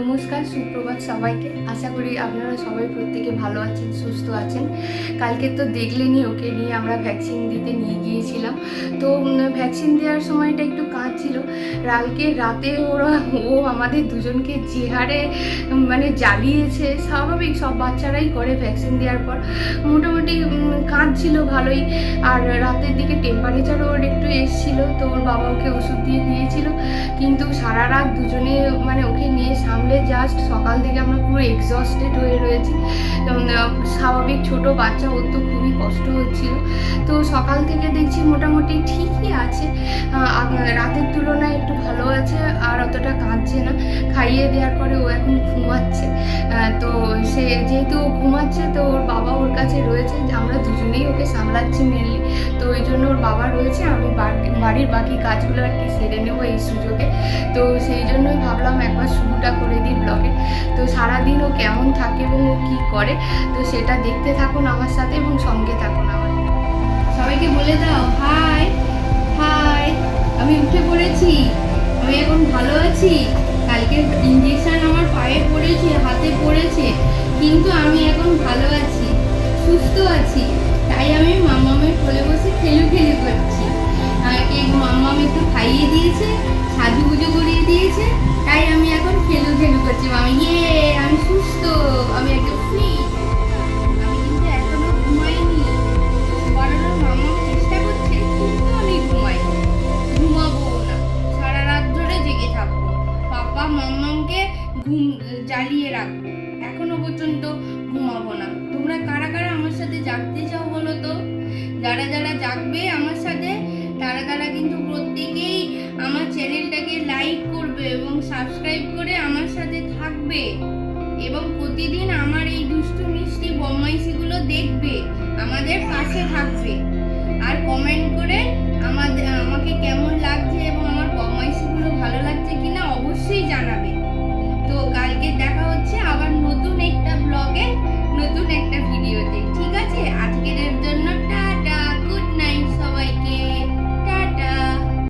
নমস্কার, সুপ্রভাত সবাইকে। আশা করি আপনারা সবাই প্রত্যেকে ভালো আছেন, সুস্থ আছেন। কালকে তো দেখলেনি ওকে নিয়ে আমরা ভ্যাকসিন দিতে নিয়ে গিয়েছিলাম তো ভ্যাকসিন দেওয়ার সময়টা একটু কাঁদছিল কালকে রাতে ওরা, ও আমাদের দুজনকে যে হারে মানে জ্বালিয়েছে। স্বাভাবিক, সব বাচ্চারাই করে ভ্যাকসিন দেওয়ার পর। মোটামুটি কাঁদছিল ভালোই। আর রাতের দিকে টেম্পারেচারও ওর একটু এসছিল, তো ওর বাবা ওকে ওষুধ দিয়ে দিয়েছিল। কিন্তু সারা রাত দুজনে মানে ওকে নিয়ে সামলে জাস্ট সকাল থেকে আমরা পুরো এক্সস্টেড হয়ে রয়েছি। স্বাভাবিক ছোট বাচ্চা ওর তো খুবই কষ্ট হচ্ছিল। তো সকাল থেকে দেখছি মোটামুটি ঠিকই আছে। রাতের তুলনায় একটু ভালো আছে আর অতটা কাঁদছে না। খাইয়ে দেওয়ার পরে ও এখন ঘুমাচ্ছে। তো সে যেহেতু ও ঘুমাচ্ছে, তো ওর বাবা ওর কাছে রয়েছে। আমরা দুজনেই ওকে সামলাচ্ছি মেনলি তো ওই জন্য ওর বাবা রয়েছে। আমি বাড়ির বাকি কাজগুলো আর কি সেরে নেব এই সুযোগে। তো সেই জন্যই ভাবলাম কেমন থাকে এবং ও কী করে, তো সেটা দেখতে থাকুন আমার সাথে এবং সঙ্গে থাকুন আমার। সবাইকে বলে দাও, হাই হাই, আমি উঠে পড়েছি, আমি এখন ভালো আছি, কালকে ইঞ্জেকশন আমার পায়ে পড়েছে, হাতে পড়েছে, কিন্তু আমি এখন ভালো আছি, সুস্থ আছি, তাই আমি মামামের কোলে বসে খেলু খেলু করছি। মাম্মাম একটু খাইয়ে দিয়েছে মাম্মামকে ঘুম, জ্বালিয়ে রাখব। এখনও পর্যন্ত ঘুমাবো না। তোমরা কারা কারা আমার সাথে জাগতে চাও বলো তো? যারা যারা জাগবে আমার সাথে, তারা তারা কিন্তু প্রত্যেকেই আমার চ্যানেলটাকে লাইক করবে এবং সাবস্ক্রাইব করে আমার সাথে থাকবে। এবং প্রতিদিন আমার এই দুষ্টু মিষ্টি বদমাইশিগুলো দেখবে